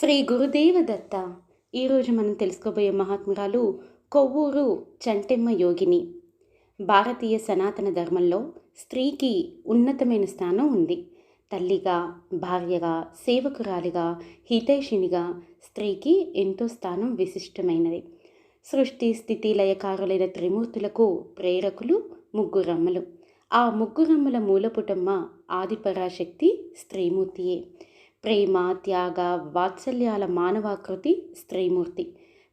శ్రీ గురుదేవ దత్త ఈరోజు మనం తెలుసుకోబోయే మహాత్మురాలు కొవ్వూరు చంటెమ్మ యోగిని. భారతీయ సనాతన ధర్మంలో స్త్రీకి ఉన్నతమైన స్థానం ఉంది. తల్లిగా భార్యగా సేవకురాలిగా హితైషినిగా స్త్రీకి ఎంతో స్థానం విశిష్టమైనది. సృష్టి స్థితి లయకారులైన త్రిమూర్తులకు ప్రేరకులు ముగ్గురమ్మలు. ఆ ముగ్గురమ్మల మూలపుటమ్మ ఆదిపరాశక్తి స్త్రీమూర్తియే. ప్రేమ త్యాగ వాత్సల్యాల మానవాకృతి స్త్రీమూర్తి.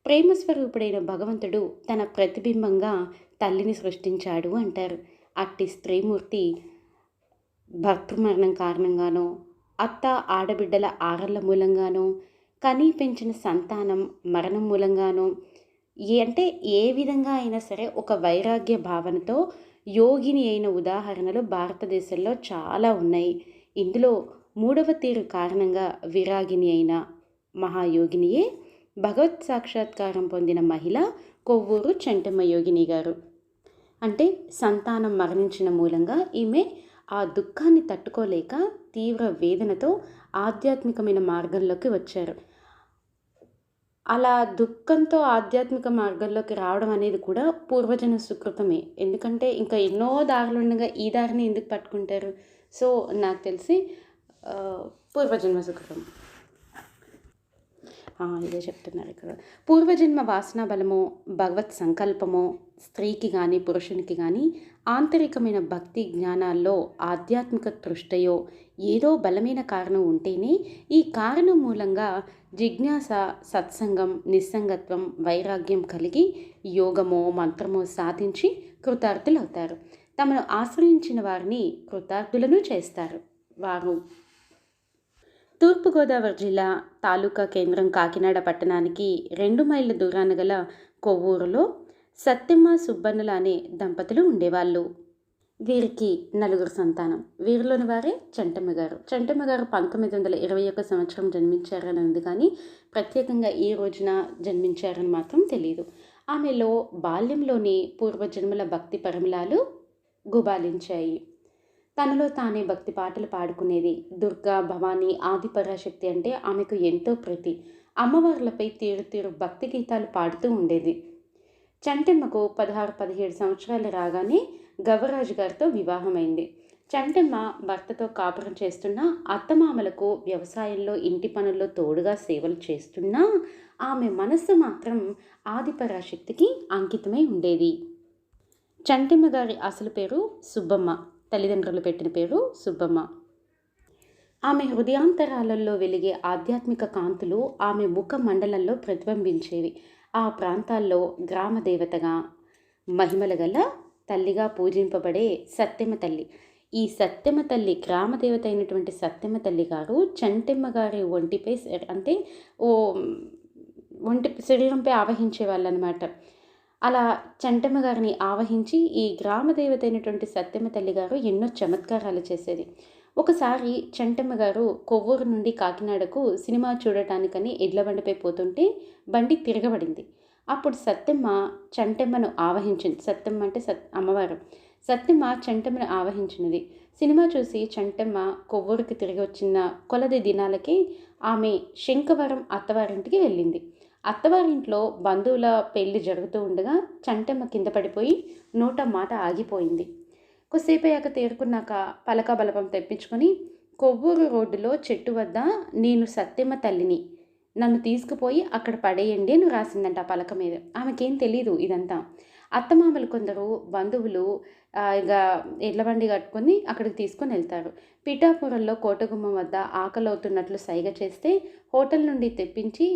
ప్రేమ స్వరూపుడైన భగవంతుడు తన ప్రతిబింబంగా తల్లిని సృష్టించాడు అంటారు. అట్టి స్త్రీమూర్తి భర్తృమరణం కారణంగానో అత్త ఆడబిడ్డల ఆరళ్ళ మూలంగానో కనీ పెంచిన సంతానం మరణం మూలంగానో ఏ అంటే ఏ విధంగా అయినా సరే ఒక వైరాగ్య భావనతో యోగిని అయిన ఉదాహరణలు భారతదేశంలో చాలా ఉన్నాయి. ఇందులో మూడవ తీరు కారణంగా విరాగిని అయిన మహాయోగినియే భగవత్ సాక్షాత్కారం పొందిన మహిళ కొవ్వూరు చెంటమ్మ యోగిని గారు. అంటే సంతానం మరణించిన మూలంగా ఈమె ఆ దుఃఖాన్ని తట్టుకోలేక తీవ్ర వేదనతో ఆధ్యాత్మికమైన మార్గంలోకి వచ్చారు. అలా దుఃఖంతో ఆధ్యాత్మిక మార్గంలోకి రావడం అనేది కూడా పూర్వజన సుకృతమే. ఎందుకంటే ఇంకా ఎన్నో దారులు ఉండగా ఈ దారిని ఎందుకు పట్టుకుంటారు? సో నాకు తెలిసి పూర్వజన్మ సుకృతం ఇదే చెప్తున్నారు ఇక్కడ. పూర్వజన్మ వాసన బలమో భగవత్ సంకల్పమో స్త్రీకి కానీ పురుషునికి కానీ ఆంతరికమైన భక్తి జ్ఞానాల్లో ఆధ్యాత్మిక తృష్టయో ఏదో బలమైన కారణం ఉంటేనే ఈ కారణం మూలంగా జిజ్ఞాస సత్సంగం నిస్సంగత్వం వైరాగ్యం కలిగి యోగమో మంత్రమో సాధించి కృతార్థులు అవుతారు తమను ఆశ్రయించిన వారిని కృతార్థులను చేస్తారు. వారు తూర్పుగోదావరి జిల్లా తాలూకా కేంద్రం కాకినాడ పట్టణానికి రెండు మైళ్ళ దూరాన గల కొవ్వూరులో సత్యమ్మ సుబ్బన్నుల అనే దంపతులు ఉండేవాళ్ళు. వీరికి నలుగురు సంతానం. వీరిలోని వారే చంటమ్మ గారు. చంటమ్మ గారు పంతొమ్మిది వందల ఇరవై ఒక్క సంవత్సరం జన్మించారని ఉంది కానీ ప్రత్యేకంగా ఈ రోజున జన్మించారని మాత్రం తెలియదు ఆమెలో బాల్యంలోని పూర్వజన్మల భక్తి పరిమళాలు గుబాలించాయి. తనలో తానే భక్తి పాటలు పాడుకునేది. దుర్గా భవానీ ఆది పరాశక్తి అంటే ఆమెకు ఎంతో ప్రీతి. అమ్మవార్లపై తీరు తీరు భక్తి గీతాలు పాడుతూ ఉండేది. చంటెమ్మకు పదహారు పదిహేడు సంవత్సరాలు రాగానే గవరాజు గారితో వివాహమైంది. చంటమ్మ భర్తతో కాపురం చేస్తున్న అత్తమామలకు వ్యవసాయంలో ఇంటి పనుల్లో తోడుగా సేవలు చేస్తున్నా ఆమె మనస్సు మాత్రం ఆదిపరాశక్తికి అంకితమై ఉండేది. చంటమ్మ గారి అసలు పేరు సుబ్బమ్మ. తల్లిదండ్రులు పెట్టిన పేరు సుబ్బమ్మ. ఆమె హృదయాంతరాలలో వెలిగే ఆధ్యాత్మిక కాంతులు ఆమె ముఖ మండలంలో ప్రతిబింబించేవి. ఆ ప్రాంతాల్లో గ్రామ దేవతగా మహిమల గల తల్లిగా పూజింపబడే సత్యమ తల్లి. ఈ సత్యమ తల్లి గ్రామ దేవత అయినటువంటి సత్యమ తల్లి గారు చంటెమ్మ గారి ఒంటిపై అంటే ఓ ఒంటి శరీరంపై ఆవహించే వాళ్ళు అనమాట అలా చంటమ్మ గారిని ఆవహించి ఈ గ్రామ దేవత అయినటువంటి సత్యమ్మ తల్లి గారు ఎన్నో చమత్కారాలు చేసేది. ఒకసారి చంటమ్మ గారు కొవ్వూరు నుండి కాకినాడకు సినిమా చూడటానికని ఎడ్ల బండిపై పోతుంటే బండి తిరగబడింది. అప్పుడు సత్యమ్మ చంటమ్మను ఆవహించింది. సత్యమ్మ అంటే సత్ అమ్మవారు. సత్యమ్మ చంటమ్మను ఆవహించినది. సినిమా చూసి చంటమ్మ కొవ్వూరుకి తిరిగి వచ్చిన కొలది దినాలకి ఆమె శంకవరం అత్తవారింటికి వెళ్ళింది. అత్తవారింట్లో బంధువుల పెళ్ళి జరుగుతూ ఉండగా చంటమ్మ కింద పడిపోయి నోట మాట ఆగిపోయింది. కొద్దిసేపు అయ్యాక తేరుకున్నాక పలక బలపం తెప్పించుకొని కొవ్వూరు రోడ్డులో చెట్టు వద్ద నేను సత్యమ్మ తల్లిని నన్ను తీసుకుపోయి అక్కడ పడేయండి అని రాసిందంట ఆ పలక మీద. ఆమెకేం తెలియదు ఇదంతా. అత్తమామలు కొందరు బంధువులు ఇక ఎడ్లబండి కట్టుకొని అక్కడికి తీసుకొని వెళ్తారు. పిఠాపురంలో కోటగుమ్మం వద్ద ఆకలవుతున్నట్లు సైగ చేస్తే హోటల్ నుండి తెప్పించి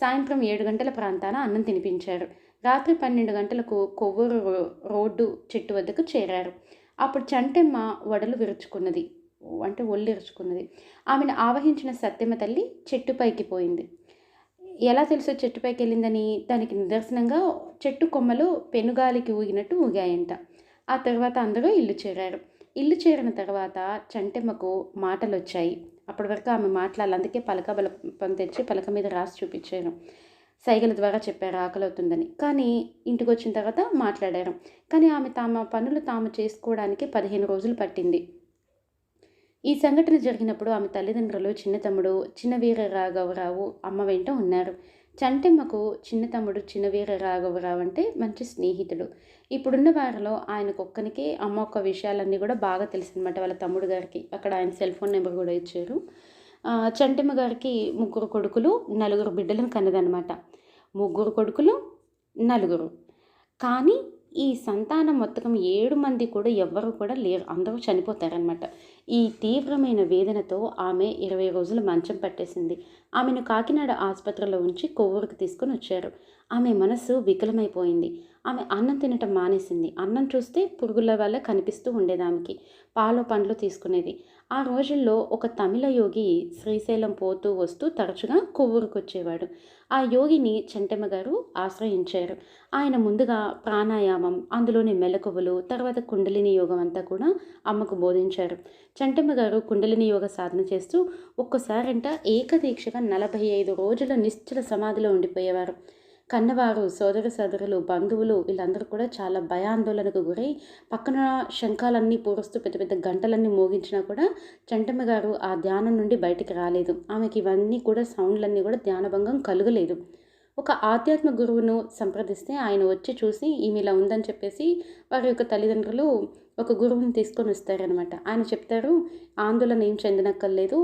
సాయంత్రం ఏడు గంటల ప్రాంతాన అన్నం తినిపించారు. రాత్రి పన్నెండు గంటలకు కొవ్వూరు రోడ్డు చెట్టు వద్దకు చేరారు. అప్పుడు చంటెమ్మ వడలు విరుచుకున్నది. అంటే ఒళ్ళు ఇరుచుకున్నది ఆమెను ఆవహించిన సత్యమ్మ తల్లి చెట్టుపైకి పోయింది. ఎలా తెలుసో చెట్టుపైకి వెళ్ళిందని? దానికి నిదర్శనంగా చెట్టు కొమ్మలు పెనుగాలికి ఊగినట్టు ఊగాయంట. ఆ తర్వాత అందరూ ఇల్లు చేరారు. ఇల్లు చేరిన తర్వాత చంటెమ్మకు మాటలు వచ్చాయి అప్పటి వరకు ఆమె మాట్లాడాలి. అందుకే పలక బలపం తెచ్చి పలక మీద రాసి చూపించారు. సైగల ద్వారా చెప్పారు ఆకలి అవుతుందని కానీ ఇంటికి వచ్చిన తర్వాత మాట్లాడారు. కానీ ఆమె తమ పనులు తాము చేసుకోవడానికి పదిహేను రోజులు పట్టింది. ఈ సంఘటన జరిగినప్పుడు ఆమె తల్లిదండ్రులు చిన్న తమ్ముడు చిన్న వీర రాఘవరావు అమ్మ వెంట ఉన్నారు. చంటెమ్మకు చిన్న తమ్ముడు చిన్నవీర రాఘవరావు అంటే మంచి స్నేహితుడు. ఇప్పుడున్న వారిలో ఆయనకు ఒక్కనికి అమ్మ ఒక్క విషయాలన్నీ కూడా బాగా తెలిసిందన్నమాట వాళ్ళ తమ్ముడు గారికి. అక్కడ ఆయన సెల్ ఫోన్ నెంబర్ కూడా ఇచ్చారు. చంటెమ్మ గారికి ముగ్గురు కొడుకులు నలుగురు బిడ్డలను కన్నదనమాట ముగ్గురు కొడుకులు నలుగురు. కానీ ఈ సంతానం మొత్తం ఏడు మంది కూడా ఎవ్వరు కూడా లేరు. అందరూ చనిపోతారనమాట ఈ తీవ్రమైన వేదనతో ఆమె ఇరవై రోజులు మంచం పట్టేసింది. ఆమెను కాకినాడ ఆసుపత్రిలో ఉంచి కొవ్వూరుకు తీసుకొని వచ్చారు. ఆమె మనసు వికలమైపోయింది. ఆమె అన్నం తినటం మానేసింది. అన్నం చూస్తే పురుగుల వల్ల కనిపిస్తూ ఉండేది ఆమెకి పాలు పండ్లు తీసుకునేది. ఆ రోజుల్లో ఒక తమిళ యోగి శ్రీశైలం పోతూ వస్తూ తరచుగా కొవ్వూరుకు వచ్చేవాడు ఆ యోగిని చెంటమ్మ గారు ఆశ్రయించారు. ఆయన ముందుగా ప్రాణాయామం అందులోని మెలకువలు తర్వాత కుండలిని యోగం అంతా కూడా అమ్మకు బోధించారు. చెంటమ్మ గారు కుండలిని యోగ సాధన చేస్తూ ఒక్కసారంట ఏకదీక్షగా నలభై ఐదు రోజుల నిశ్చల సమాధిలో ఉండిపోయేవారు. కన్నవారు సోదర సోదరులు బంధువులు వీళ్ళందరూ కూడా చాలా భయాందోళనకు గురై పక్కన శంఖాలన్నీ పూరుస్తూ పెద్ద పెద్ద గంటలన్నీ మోగించినా కూడా చంటమ్మ గారు ఆ ధ్యానం నుండి బయటికి రాలేదు. ఆమెకి ఇవన్నీ కూడా సౌండ్లన్నీ కూడా ధ్యానభంగం కలుగలేదు. ఒక ఆధ్యాత్మ గురువును సంప్రదిస్తే ఆయన వచ్చి చూసి ఈమె ఇలా ఉందని చెప్పేసి వారి యొక్క తల్లిదండ్రులు ఒక గురువుని తీసుకొని వస్తారనమాట ఆయన చెప్తారు ఆందోళన ఏం చెందనక్కర్లేదు.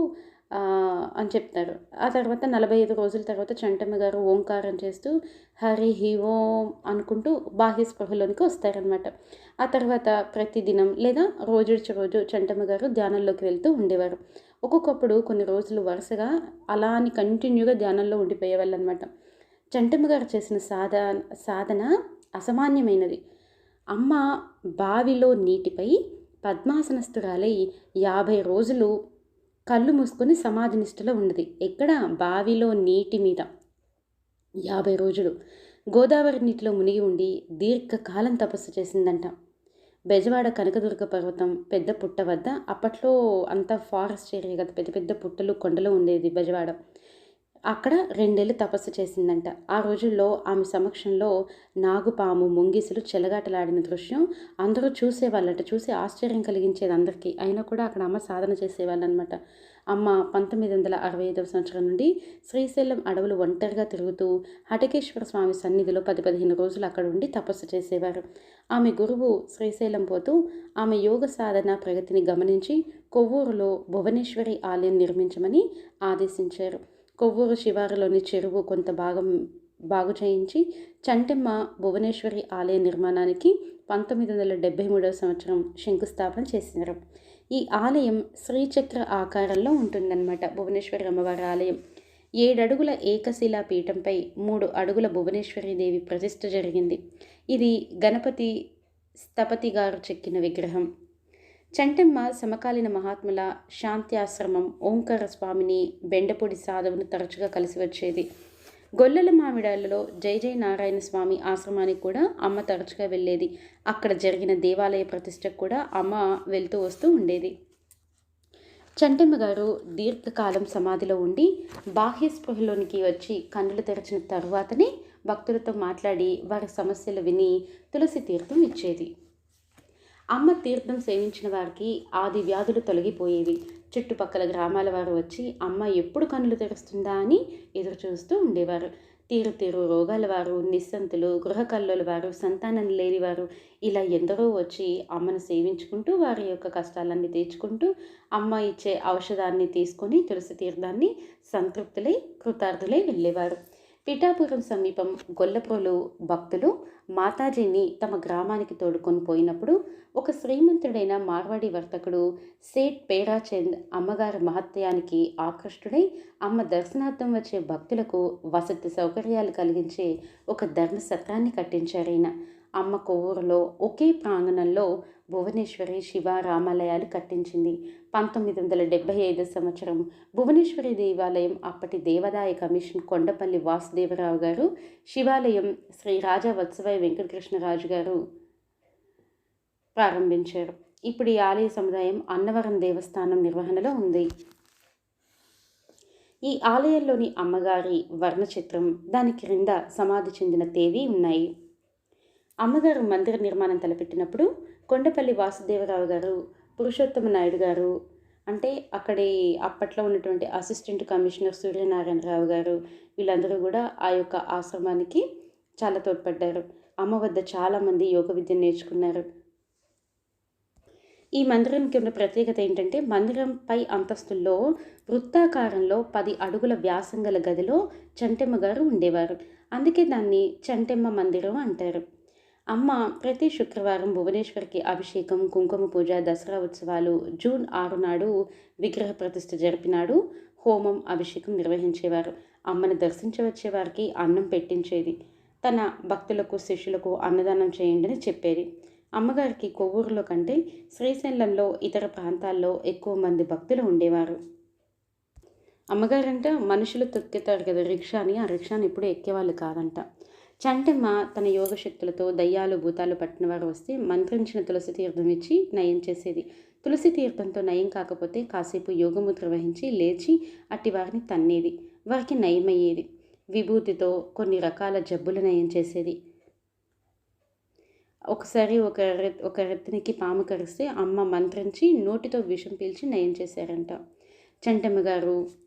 అని చెప్తారు ఆ తర్వాత నలభై ఐదు రోజుల తర్వాత చంటమ్మ గారు ఓంకారం చేస్తూ హరి హి ఓం అనుకుంటూ బాహ్య స్పృహలోనికి వస్తారనమాట ఆ తర్వాత ప్రతిదినం లేదా రోజుడిచి రోజు చంటమ్మ గారు ధ్యానంలోకి వెళ్తూ ఉండేవారు. ఒక్కొక్కప్పుడు కొన్ని రోజులు వరుసగా అలా అని కంటిన్యూగా ధ్యానంలో ఉండిపోయేవాళ్ళు అనమాట చంటమ్మ గారు చేసిన సాధ సాధన అసామాన్యమైనది. అమ్మ బావిలో నీటిపై పద్మాసనస్తురాలై యాభై రోజులు కళ్ళు మూసుకొని సమాధి నిష్ఠలో ఉన్నది. ఎక్కడ? బావిలో నీటి మీద. యాభై రోజులు. గోదావరి నీటిలో మునిగి ఉండి దీర్ఘకాలం తపస్సు చేసిందంట. బెజవాడ కనకదుర్గ పర్వతం పెద్ద పుట్ట వద్ద అప్పట్లో అంతా ఫారెస్ట్ ఏరియా కదా పెద్ద పెద్ద పుట్టలు కొండలు ఉండేది బెజవాడ. అక్కడ రెండేళ్ళు తపస్సు చేసిందంట. ఆ రోజుల్లో ఆమె సమక్షంలో నాగుపాము ముంగిసులు చెలగాటలాడిన దృశ్యం అందరూ చూసేవాళ్ళట. చూసి ఆశ్చర్యం కలిగించేది అందరికీ. అయినా కూడా అక్కడ అమ్మ సాధన చేసేవాళ్ళనమాట. అమ్మ పంతొమ్మిది వందల అరవై ఐదవ సంవత్సరం నుండి శ్రీశైలం అడవులు ఒంటరిగా తిరుగుతూ హటకేశ్వర స్వామి సన్నిధిలో పది పదిహేను రోజులు అక్కడ ఉండి తపస్సు చేసేవారు. ఆమె గురువు శ్రీశైలం పోతూ ఆమె యోగ సాధన ప్రగతిని గమనించి కొవ్వూరులో భువనేశ్వరి ఆలయం నిర్మించమని ఆదేశించారు. కొవ్వూరు శివారులోని చెరువు కొంత భాగం బాగు చేయించి చంటెమ్మ భువనేశ్వరి ఆలయ నిర్మాణానికి పంతొమ్మిది వందల డెబ్బై మూడవ సంవత్సరం శంకుస్థాపన చేసినారు. ఈ ఆలయం శ్రీచక్ర ఆకారంలో ఉంటుందన్నమాట భువనేశ్వరి అమ్మవారి ఆలయం. ఏడడుగుల ఏకశిలా పీఠంపై మూడు అడుగుల భువనేశ్వరి దేవి ప్రతిష్ఠ జరిగింది. ఇది గణపతి స్థపతి గారు చెక్కిన విగ్రహం. చంటమ్మ సమకాలీన మహాత్ముల శాంతి ఆశ్రమం ఓంకార స్వామిని బెండపొడి సాధవును తరచుగా కలిసి వచ్చేది. గొల్లల మామిడాలలో జై జై నారాయణ స్వామి ఆశ్రమానికి కూడా అమ్మ తరచుగా వెళ్ళేది. అక్కడ జరిగిన దేవాలయ ప్రతిష్టకు కూడా అమ్మ వెళ్తూ వస్తూ ఉండేది. చంటమ్మ గారు దీర్ఘకాలం సమాధిలో ఉండి బాహ్య స్పృహలోనికి వచ్చి కన్నులు తెరిచిన తరువాతనే భక్తులతో మాట్లాడి వారి సమస్యలు విని తులసి తీర్థం ఇచ్చేది. అమ్మ తీర్థం సేవించిన వారికి ఆది వ్యాధులు తొలగిపోయేవి. చుట్టుపక్కల గ్రామాల వారు వచ్చి అమ్మ ఎప్పుడు కన్నులు తెరుస్తుందా? అని ఎదురు చూస్తూ ఉండేవారు. తీరు తీరు రోగాల వారు నిస్సంతులు గృహకల్లోల వారు సంతానం లేనివారు ఇలా ఎందరో వచ్చి అమ్మను సేవించుకుంటూ వారి యొక్క కష్టాలన్నీ తీర్చుకుంటూ అమ్మ ఇచ్చే ఔషధాన్ని తీసుకొని తులసి తీర్థాన్ని సంతృప్తులై కృతార్థులై వెళ్ళేవారు. పిఠాపురం సమీపం గొల్లప్రోలు భక్తులు మాతాజీని తమ గ్రామానికి తోడుకొని పోయినప్పుడు ఒక శ్రీమంతుడైన మార్వాడి వర్తకుడు సేట్ పేరాచంద్ అమ్మగారి మహత్యానికి ఆకృష్టుడై అమ్మ దర్శనార్థం వచ్చే భక్తులకు వసతి సౌకర్యాలు కలిగించే ఒక ధర్మసత్రాన్ని కట్టించారైన అమ్మ కొవ్వూరులో ఒకే ప్రాంగణంలో భువనేశ్వరి శివ రామాలయాలు కట్టించింది. పంతొమ్మిది వందల డెబ్బై ఐదు సంవత్సరం. భువనేశ్వరి దేవాలయం అప్పటి దేవాదాయ కమిషన్ కొండపల్లి వాసుదేవరావు గారు శివాలయం శ్రీ రాజా వత్సవాయి వెంకటకృష్ణరాజు గారు ప్రారంభించారు. ఇప్పుడు ఈ ఆలయ సముదాయం అన్నవరం దేవస్థానం నిర్వహణలో ఉంది. ఈ ఆలయంలోని అమ్మగారి వర్ణచిత్రం దాని క్రింద సమాధి చెందిన తేదీ ఉన్నాయి. అమ్మగారు మందిర నిర్మాణం తలపెట్టినప్పుడు కొండపల్లి వాసుదేవరావు గారు పురుషోత్తమ నాయుడు గారు అంటే అక్కడి అప్పట్లో ఉన్నటువంటి అసిస్టెంట్ కమిషనర్ సూర్యనారాయణరావు గారు వీళ్ళందరూ కూడా ఆ యొక్క ఆశ్రమానికి చాలా తోడ్పడ్డారు. అమ్మ వద్ద చాలామంది యోగ విద్య నేర్చుకున్నారు. ఈ మందిరానికి ఉన్న ప్రత్యేకత ఏంటంటే మందిరంపై అంతస్తుల్లో వృత్తాకారంలో పది అడుగుల వ్యాసం గల గదిలో చంటెమ్మ గారు ఉండేవారు. అందుకే దాన్ని చంటెమ్మ మందిరం అంటారు. అమ్మ ప్రతి శుక్రవారం భువనేశ్వర్కి అభిషేకం కుంకుమ పూజ దసరా ఉత్సవాలు జూన్ ఆరు నాడు విగ్రహ ప్రతిష్ఠ జరిపినాడు. హోమం అభిషేకం నిర్వహించేవారు. అమ్మను దర్శించవచ్చే వారికి అన్నం పెట్టించేది. తన భక్తులకు శిష్యులకు అన్నదానం చేయండి అని చెప్పేది. అమ్మగారికి కొవ్వూరులో కంటే శ్రీశైలంలో ఇతర ప్రాంతాల్లో ఎక్కువ మంది భక్తులు ఉండేవారు. అమ్మగారంట మనుషులు తొక్కుతారు కదా రిక్షాని ఆ రిక్షాని ఎప్పుడు ఎక్కేవాళ్ళు కాదంట. చంటమ్మ తన యోగ శక్తులతో దయ్యాలు భూతాలు పట్టిన వారు వస్తే మంత్రించిన తులసి తీర్థం ఇచ్చి నయం చేసేది. తులసి తీర్థంతో నయం కాకపోతే కాసేపు యోగముద్ర వహించి లేచి అట్టి వారిని తన్నేది. వారికి నయమయ్యేది. విభూతితో కొన్ని రకాల జబ్బులు నయం చేసేది. ఒకసారి ఒక ఒక రెత్తినికి పాము కరిస్తే అమ్మ మంత్రించి నోటితో విషం పీల్చి నయం చేశారంట. చంటమ్మ గారు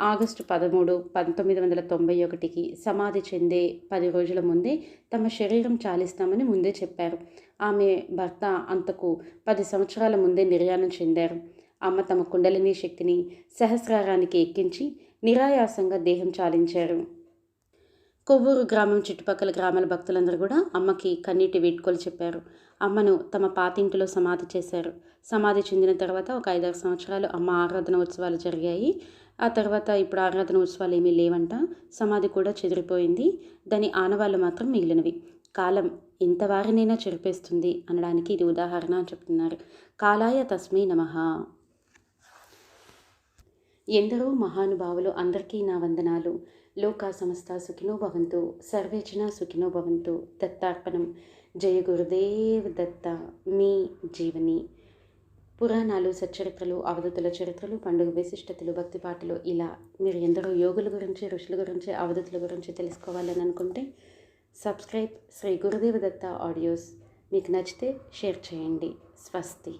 ఆగస్టు పదమూడు పంతొమ్మిది వందల తొంభై ఒకటికి సమాధి చెందే పది రోజుల ముందే తమ శరీరం చాలిస్తామని ముందే చెప్పారు. ఆమె భర్త అంతకు పది సంవత్సరాల ముందే నిర్యాణం చెందారు. అమ్మ తమ కుండలిని శక్తిని సహస్రారానికి ఎక్కించి నిరాయాసంగా దేహం చాలించారు. కొవ్వూరు గ్రామం చుట్టుపక్కల గ్రామాల భక్తులందరూ కూడా అమ్మకి కన్నీటి వీడ్కోలు చెప్పారు. అమ్మను తమ పాతింటిలో సమాధి చేశారు. సమాధి చెందిన తర్వాత ఒక ఐదారు సంవత్సరాలు అమ్మ ఆరాధన ఉత్సవాలు జరిగాయి. ఆ తర్వాత ఇప్పుడు ఆరాధన ఉత్సవాలు ఏమీ లేవంట. సమాధి కూడా చెదిరిపోయింది. దాని ఆనవాళ్ళు మాత్రం మిగిలినవి. కాలం ఇంతవారినైనా చెరిపేస్తుంది అనడానికి ఇది ఉదాహరణ అని చెప్తున్నారు. కాలాయ తస్మై నమ. ఎందరో మహానుభావులు అందరికీ నా వందనాలు. లోకా సంస్థ సుఖినో భవంతు. సర్వేచన సుఖినో భవంతు. దత్తార్పణం. జయ గురుదేవ్ దత్త. మీ జీవని. పురాణాలు సచ్చరిత్రలు అవధతుల చరిత్రలు పండుగ విశిష్టతలు భక్తి పాటలు ఇలా మీరు ఎందరో యోగుల గురించి ఋషుల గురించి అవధతుల గురించి తెలుసుకోవాలని అనుకుంటే సబ్స్క్రైబ్ శ్రీ గురుదేవ దత్త ఆడియోస్. మీకు నచ్చితే షేర్ చేయండి. స్వస్తి.